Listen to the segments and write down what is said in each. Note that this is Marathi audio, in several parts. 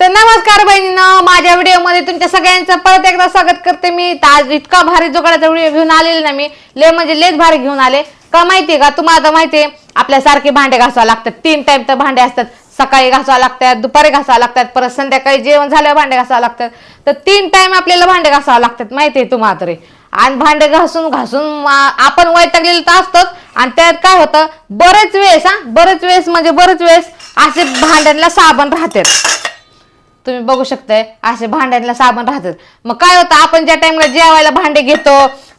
तर नमस्कार बहिणीनं माझ्या व्हिडिओमध्ये तुमच्या सगळ्यांचं परत एकदा स्वागत करते मी. तर आज इतका भारी जोगाडाचा व्हिडिओ घेऊन आलेले ना मी. ले म्हणजे लेच भारी घेऊन आले. का माहितीये का? तुम्हाला तर माहितीये आपल्यासारखे भांडे घासावं लागतात. तीन टाइम तर भांडे असतात. सकाळी घासावं लागतात दुपारी घासावं लागतात परत संध्याकाळी जेवण झाल्यावर भांडे घासावं लागतात. तर तीन टाइम आपल्याला भांडे घासावं लागतात माहितीये तुम्हाला तरी. आणि भांडे घासून घासून आपण वैतागलेलं तर असतोच. आणि त्यात काय होतं? बरेच वेळेस हा बरेच वेळेस म्हणजे बरेच वेळेस असे भांड्यांना साबण राहतात. तुम्ही बघू शकताय असे भांड्यांना साबण राहतात. मग काय होतं आपण ज्या टाइमला जेवायला भांडे घेतो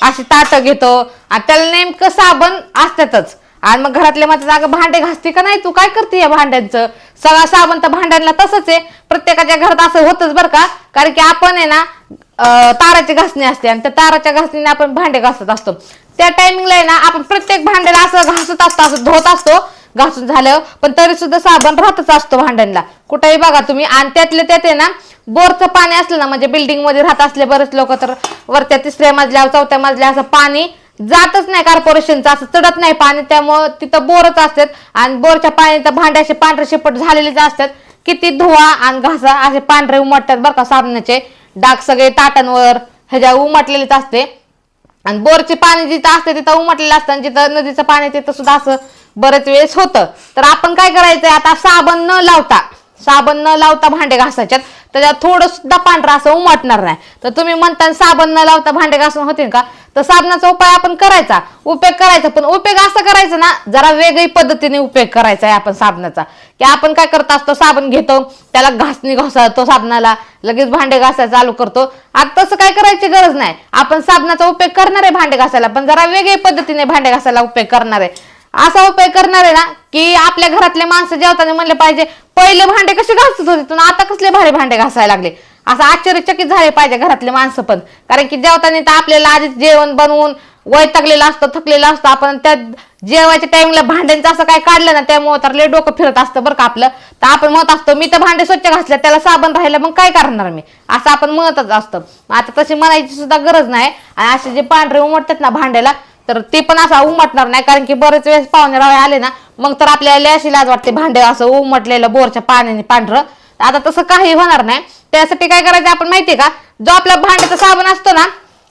असे ताटं घेतो आणि त्याला नेमकं साबण असतातच. आणि मग घरातले म्हणतात अगं भांडे घासते का नाही तू? काय करते या भांड्यांचं? सगळा साबण तर भांड्यांना तसंच आहे. प्रत्येकाच्या घरात असं होतच बरं का. कारण की आपण आहे ना ताराची घासणी असते आणि त्या ताराच्या घासणीने आपण भांडे घासत असतो. त्या टायमिंगला आहे ना आपण प्रत्येक भांड्याला असं घासत असतो असं धुवत असतो. घासून झालं. पण तरी सुद्धा साबण राहतच असतो भांड्यांना कुठेही बघा तुम्ही आणि त्यातले त्यात आहे ना बोरचं पाणी असलं ना म्हणजे बिल्डिंगमध्ये राहत असले बरेच लोक तर वरच्या तिसऱ्या मजल्यावर चौथ्या मजल्या असं पाणी जातच नाही कॉर्पोरेशनचं असं चढत नाही पाणी. त्यामुळं तिथं बोरच असतात आणि बोरच्या पाण्याच्या भांड्याचे असे पांढरे शेपट झालेलेच असतात. किती धुवा आणि घासा असे पांढरे उमटतात बरं का साबणाचे. डाग सगळे ताटांवर ह्याच्या उमटलेलेच असते. आणि बोरचे पाणी जिथं असते तिथं उमटलेलं असतं आणि जिथं नदीचं पाणी तिथं सुद्धा असं बरेच वेळेस होतं. तर आपण काय करायचंय? आता साबण न लावता साबण न लावता भांडे घासायच्यात. त्याच्यात थोडं सुद्धा पांढरा असं उमटणार नाही. तर तुम्ही म्हणता साबण न लावता भांडे घासून होतील का? तर साबणाचा उपाय आपण करायचा. उपयोग करायचा पण उपयोग असा करायचा ना जरा वेगळी पद्धतीने उपयोग करायचा आहे आपण साबणाचा. की आपण काय करत असतो साबण घेतो त्याला घासणी घासतो साबणाला लगेच भांडे घासायला चालू करतो. आता तसं काय करायची गरज नाही. आपण साबणाचा उपयोग करणार आहे भांडे घासायला पण जरा वेगळी पद्धतीने भांडे घासायला उपयोग करणार आहे. असा उपाय करणार आहे ना की आपल्या घरातले माणसं जेवताना म्हणले पाहिजे पहिले भांडे कसे घासत होते पण आता कसले भारी भांडे घासायला लागले? असं आश्चर्यचकित झाले पाहिजे घरातले माणसं पण. कारण की जेवताना तर आपल्याला आधीच जेवण बनवून वैतागलेलं असतं थकलेलं असतं. आपण त्या जेवायच्या टाइमला भांड्यांचं असं काय काढलं ना त्यामुळे तर लय डोकं फिरत असतं बरं का आपलं. तर आपण म्हणत असतो मी तर भांडे स्वच्छ घासले त्याला साबण राहिलं मग काय करणार मी? असं आपण म्हणतच असतं. आता तशी म्हणायची सुद्धा गरज नाही. आणि असे जे पांढरे उमटतात ना भांड्याला तर ते पण असं उमटणार नाही कारण की बरेच वेळेस पाहुणे रावळे आले ना मग तर आपल्याला अशी लाज वाटते भांडे असं उमटलेलं बोरच्या पाण्याने पांढरं. आता तसं काही होणार नाही. त्यासाठी काय करायचं आपण माहितीये का? जो आपला भांड्याचा साबण असतो ना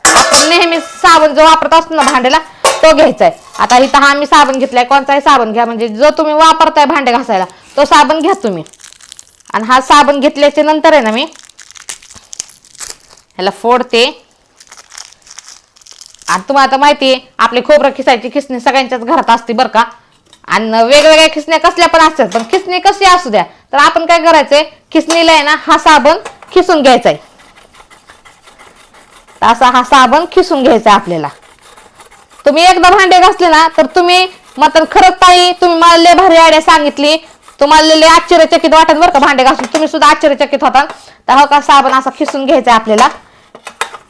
आपण नेहमी साबण जो वापरत असतो ना भांड्याला तो घ्यायचा आहे आता इथं हा मी साबण घेतलाय कोणताही साबण घ्या. म्हणजे जो तुम्ही वापरताय भांडे घासायला तो साबण घ्या तुम्ही. आणि हा साबण घेतल्याच्या नंतर आहे ना मी ह्याला फोडते. आणि तुम्हाला तर माहिती आहे आपली खोबरं खिसायची खिसणी सगळ्यांच्याच घरात असते बरं का. आणि वेगवेगळ्या खिसण्या कसल्या पण असतात पण खिसणी कशी असू द्या. तर आपण काय करायचंय खिसणीला आहे ना हा साबण खिसून घ्यायचा आहे असा हा साबण खिसून घ्यायचा आपल्याला. तुम्ही एकदा भांडे घासले ना तर तुम्ही मग खरंच ताई तुम्ही मला लय भारी आयडिया सांगितली. तुम्हाला लय आश्चर्यचकित वाटत बरं का भांडे घासून. तुम्ही सुद्धा आश्चर्यचकित होता. तर हो का साबण असा खिसून घ्यायचा आहे आपल्याला.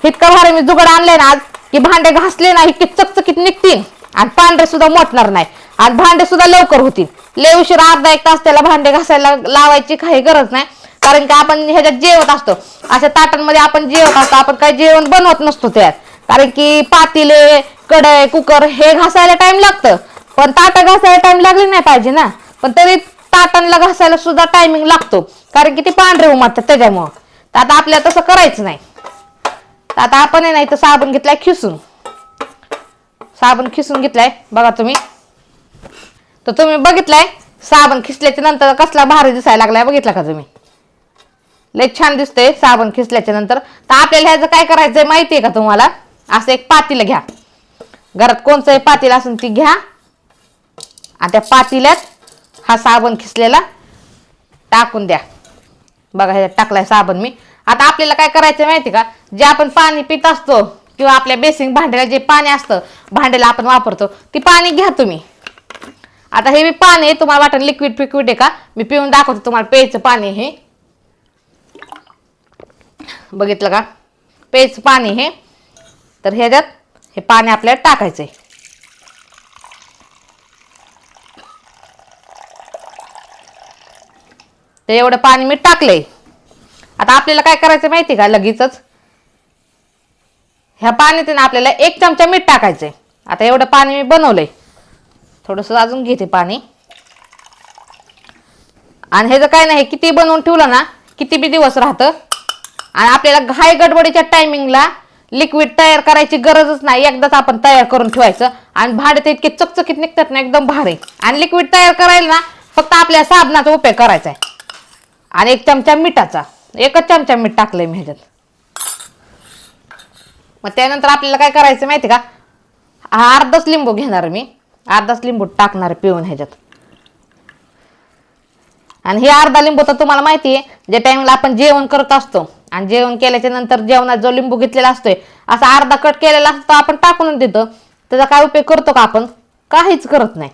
इतकं भारी मी जुगाड आणलंय ना आज. की भांडे घासले नाही की चकचकीत निघतील. आणि पांढरे सुद्धा मोठणार नाही. आणि भांडे सुद्धा लवकर होतील. लय उशीर अर्धा एक तास त्याला भांडे घासायला लावायची काही गरज नाही. कारण की आपण ह्याच्यात जेवत असतो. अशा ताटांमध्ये आपण जेवत असतो. आपण काही जेवण बनवत नसतो त्यात. कारण की पातीले कढई कुकर हे घासायला टाइम लागतं. पण ताटं घासायला टाइम लागली नाही पाहिजे ना. पण तरी ताटांना घासायला सुद्धा टायमिंग लागतो. कारण की ते पांढरे उमारतात त्याच्यामुळं. तर आता आपल्याला तसं करायचं नाही. तर आता आपण आहे नाही तर साबण घेतलाय खिसून. साबण खिसून घेतलाय बघा तुम्ही. तर तुम्ही बघितलाय साबण खिसल्याच्या नंतर कसला भारी दिसायला लागलाय बघितला का तुम्ही? लय छान दिसतंय साबण खिसल्याच्या नंतर. तर आपल्याला ह्याचं काय करायचंय आहे का तुम्हाला? असं एक पातीला घ्या. घरात कोणचंही पातील असून ती घ्या. आणि त्या पातील्यात हा साबण खिसलेला टाकून द्या. बघा ह्याच्यात टाकलाय साबण मी. आता आपल्याला काय करायचं माहिती का? जे आपण पाणी पित असतो किंवा आपल्या बेसिंग भांड्याला जे पाणी असतं भांड्याला आपण वापरतो ती पाणी घ्या तुम्ही. आता हे मी पाणी आहे, तुम्हाला वाटत लिक्विड पिक्विड आहे का? मी पिऊन दाखवते तुम्हाला प्यायचं पाणी हे. बघितलं का? पेयचं पाणी हे. तर ह्याच्यात हे पाणी आपल्याला टाकायचंय. ते एवढं पाणी मी टाकलंय. आता आपल्याला काय करायचं माहिती का लगेचच? ह्या पाण्यात आपल्याला एक चमचा मीठ टाकायचंय. आता एवढं पाणी मी बनवलंय. थोडंसं अजून घेते पाणी. आणि ह्याचं काय नाही किती बनवून ठेवलं ना किती बी दिवस राहतं. आणि आपल्याला घाई गडबडीच्या टायमिंगला लिक्विड तयार करायची गरजच नाही. एकदाच आपण तयार करून ठेवायचं. आणि भाडे ते इतके चकचकीत निघतात ना एकदम भारी. आणि लिक्विड तयार करायला ना फक्त आपल्या साबणाचा उपयोग करायचा आहे आणि एक चमचा मिठाचा. एकच चमचा मीठ टाकलंय मी ह्याच्यात. मग त्यानंतर आपल्याला काय करायचं माहिती का? हा अर्धाच लिंबू घेणार मी. अर्धाच लिंबू टाकणार पिऊन ह्याच्यात. आणि हे अर्धा लिंबू तर तुम्हाला माहिती आहे ज्या टाइमला आपण जेवण करत असतो आणि जेवण केल्याच्यानंतर जेवणात जो लिंबू घेतलेला असतोय असा अर्धा कट केलेला असतो आपण टाकून देतो. त्याचा काय उपयोग करतो का आपण? काहीच करत नाही.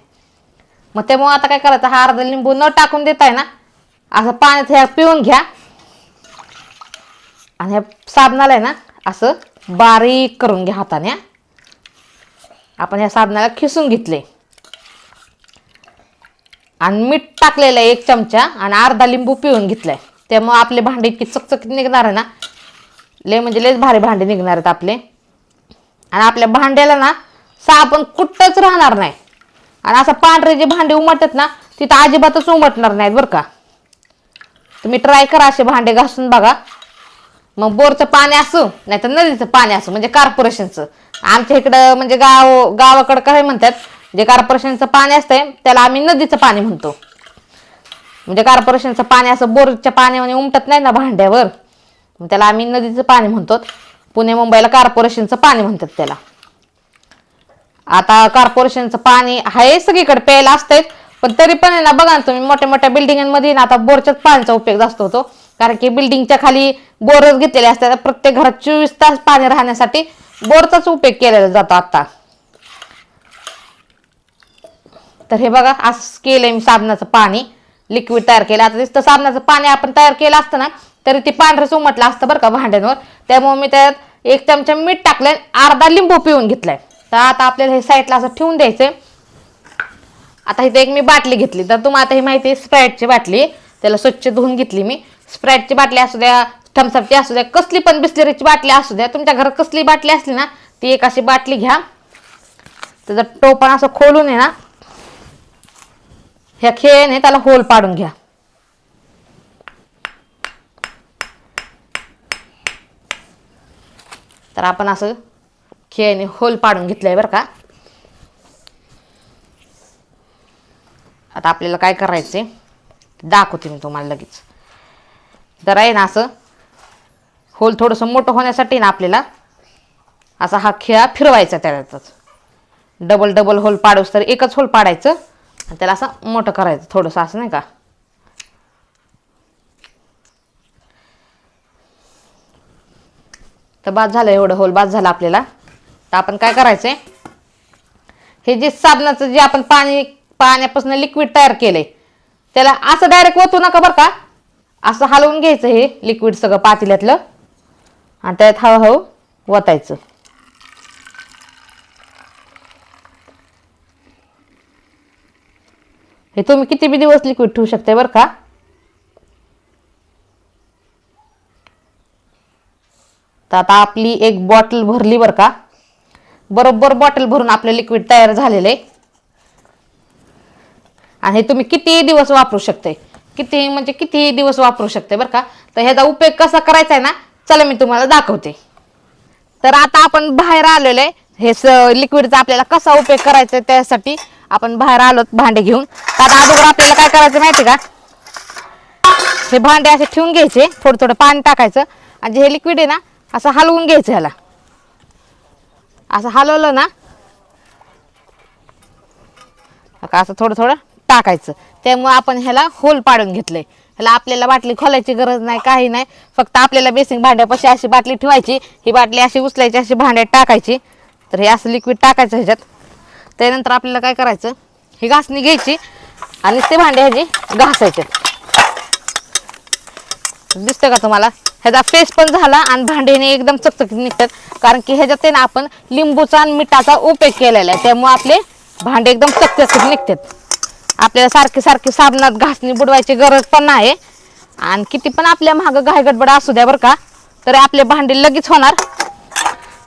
मग त्यामुळे आता काय करायचं? हा अर्धा लिंबू न टाकून देताय ना असं पाण्यात ह्या पिऊन घ्या. आणि ह्या साबणाला आहे ना असं बारीक करून घ्या हाताने आपण ह्या साबणाला खिसून घेतले. आणि मीठ टाकलेलं आहे एक चमचा आणि अर्धा लिंबू पिळून घेतलाय. त्यामुळे आपले भांडे इतकी चकचकीत निघणार आहे ना. लय म्हणजे लयच भारी भांडे निघणार आहेत आपले. आणि आपल्या भांड्याला ना साबण कुठंच राहणार नाही. आणि असं पांढरे जे भांडे उमटतात ना तिथं अजिबातच उमटणार नाहीत बरं का. तुम्ही ट्राय करा असे भांडे घासून बघा. मग बोरचं पाणी असो नाही तर नदीचं पाणी असो म्हणजे कॉर्पोरेशनचं आमच्या इकडं म्हणजे गाव गावाकडं काय म्हणतात जे कॉर्पोरेशनचं पाणी असतंय त्याला आम्ही नदीचं पाणी म्हणतो. म्हणजे कॉर्पोरेशनचं पाणी असं बोरच्या पाण्याने उमटत नाही ना भांड्यावर. त्याला आम्ही नदीचं पाणी म्हणतो. पुणे मुंबईला कॉर्पोरेशनचं पाणी म्हणतात त्याला. आता कॉर्पोरेशनचं पाणी आहे सगळीकडे प्यायला असतंय पण तरी पण आहे ना बघा ना तुम्ही मोठ्या मोठ्या बिल्डिंगांमध्ये ना आता बोरच्याच पाण्याचा उपयोग जास्त होतो. कारण की बिल्डिंगच्या खाली बोरच घेतलेले असतात. प्रत्येक घरात चोवीस तास पाणी राहण्यासाठी बोरचाच उपयोग केलेला जातो आता. तर हे बघा असं केलंय मी साबणाचं पाणी. लिक्विड तयार केलं. आता दिसतं साबणाचं पाणी आपण तयार केलं असतं ना तरी ते पांढरंच उमटलं असतं बरं का भांड्यांवर. त्यामुळे मी त्यात एक चमचा मीठ टाकलंय अर्धा लिंबू पिऊन घेतलाय. तर आता आपल्याला हे साईडला असं ठेवून द्यायचंय. आता इथे एक मी बाटली घेतली. तर तुम्हाला आता ही माहिती आहे स्प्राईटची बाटली. त्याला स्वच्छ धुवून घेतली मी. स्प्राईटची बाटली असू द्या थम्सअपची असू द्या कसली पण बिस्लरीची बाटली असू द्या तुमच्या घरात कसली बाटली असली ना ती एक अशी बाटली घ्या. त्याचं टोपण असं खोलून आहे ना ह्या खेळने त्याला होल पाडून घ्या. तर आपण असं खेळने होल पाडून घेतलंय बरं का. आता आपल्याला काय करायचंय दाखवते मी तुम्हाला लगेच. तर आहे ना असं. होल थोडंसं मोठं होण्यासाठी ना आपल्याला असा हा खेळा फिरवायचा त्याच्यातच. डबल डबल होल पाडूस तर एकच होल पाडायचं आणि त्याला असं मोठं करायचं थोडंसं असं नाही का? तर बाद झालं एवढं होल बाद झालं आपल्याला. तर आपण काय करायचंय? हे जे साबणाचं जे आपण पाणी पाण्यापासून लिक्विड तयार केलंय त्याला असं डायरेक्ट ओतू नका बरं का. असं हलवून घ्यायचं हे लिक्विड सगळं पातेल्यातलं. आणि त्यात हळूहळू ओतायचं हे तुम्ही किती बी दिवस लिक्विड ठेवू शकते बरं का? तर आता आपली एक बॉटल भरली बरं का? बरोबर बॉटल भरून आपलं लिक्विड तयार झालेलं आहे. आणि हे तुम्ही किती दिवस वापरू शकते किती म्हणजे कितीही दिवस वापरू शकते बरं का? तर ह्याचा उपयोग कसा करायचा आहे ना? चला मी तुम्हाला दाखवते. तर आता आपण बाहेर आलेलो आहे. हे स लिक्विडचा आपल्याला कसा उपयोग करायचा त्यासाठी आपण बाहेर आलो भांडे घेऊन. तर आता अगोदर आपल्याला काय करायचं माहिती का? हे भांडे असे ठेवून घ्यायचे. थोडं थोडं पाणी टाकायचं. आणि जे हे लिक्विड आहे ना असं हलवून घ्यायचं ह्याला. असं हलवलं ना का असं थोडं थोडं टाकायचं. त्यामुळे आपण ह्याला होल पाडून घेतलंय. ह्याला आपल्याला बाटली खोलायची गरज नाही काही नाही. फक्त आपल्याला बेसिंग भांड्यापाशी अशी बाटली ठेवायची. ही बाटली अशी उचलायची अशी भांड्यात टाकायची. तर हे असं लिक्विड टाकायचं ह्याच्यात. त्यानंतर आपल्याला काय करायचं? ही घासणी घ्यायची आणि ते भांडे ह्याची घासायचे. दिसतं का तुम्हाला? ह्याचा फेस पण झाला आणि भांडेने एकदम चकचकीत निघतात. कारण की ह्याच्यात आहे ना आपण लिंबूचा आणि मिठाचा उपयोग केलेला आहे. त्यामुळे आपले भांडे एकदम चकचकीत निघतात. आपल्याला सारखे सारखे साबणात घासणी बुडवायची गरज पण नाही. आणि किती पण आपल्या मागं घायगडबड असू द्या बरं का तरी आपले भांडे लगेच होणार.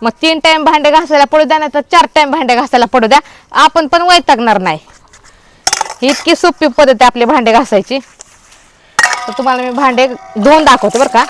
मग तीन टाइम भांडे घासायला पडू द्या नाही तर चार टाइम भांडे घासायला पडू द्या. आपण पण वैतागणार नाही. ही इतकी सोपी पद्धत आहे आपले भांडे घासायची. तर तुम्हाला मी भांडे धुवून दाखवते बरं का.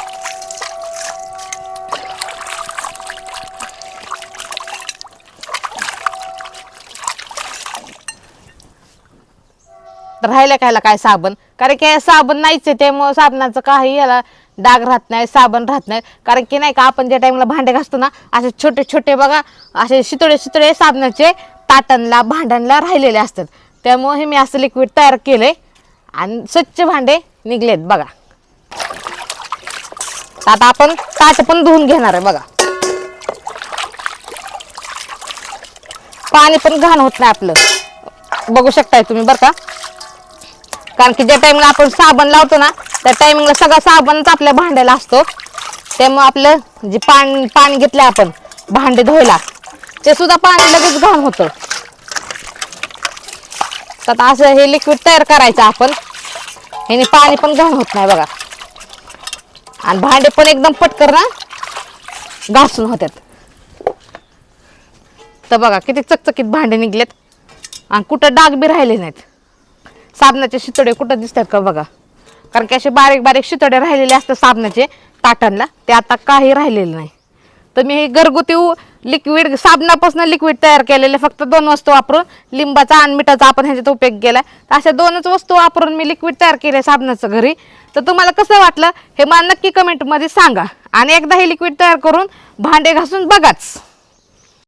तर राहिलं कायला काय साबण? कारण की साबण नाहीच आहे त्यामुळं साबणाचं काही याला डाग राहत नाही साबण राहत नाही. कारण की नाही का आपण ज्या टाईमला भांडे घासतो ना असे छोटे छोटे बघा असे शितळे शितळे साबणाचे ताटांला भांड्यांना राहिलेले असतात. त्यामुळे हे मी असं लिक्विड तयार केलंय. आणि स्वच्छ भांडे निघलेत बघा. आता आपण ताट पण धुवून घेणार आहे बघा. पाणी पण घाण होत नाही आपलं. बघू शकताय तुम्ही बरं का? कारण की ज्या टायमिंगला आपण साबण लावतो ना त्या टायमिंगला सगळा साबणच आपल्या भांड्याला असतो. त्यामुळे आपलं जे पाणी पाणी घेतलं आपण भांडे धुवायला ते सुद्धा पाणी लगेच घाण होतं. तर असं हे लिक्विड तयार करायचं आपण. ह्याने पाणी पण घाण होत नाही बघा. आणि भांडे पण एकदम पटकर ना घासून होतात तर बघा किती चकचकीत भांडे निघलेत. आणि कुठं डाग बी राहिले नाहीत. साबणाचे शितोडे कुठं दिसतात का बघा? कारण की असे बारीक बारीक शितोडे राहिलेले असतात साबणाचे ताटांना. ते आता काही राहिलेले नाही. तर मी हे घरगुती लिक्विड साबणापासून लिक्विड तयार केलेले फक्त दोन वस्तू वापरून लिंबाचा आणि मिठाचा आपण ह्याच्यात उपयोग केला. तर अशा दोनच वस्तू वापरून मी लिक्विड तयार केले साबणाचं घरी. तर तुम्हाला कसं वाटलं हे मला नक्की कमेंटमध्ये सांगा. आणि एकदा हे लिक्विड तयार करून भांडे घासून बघाच.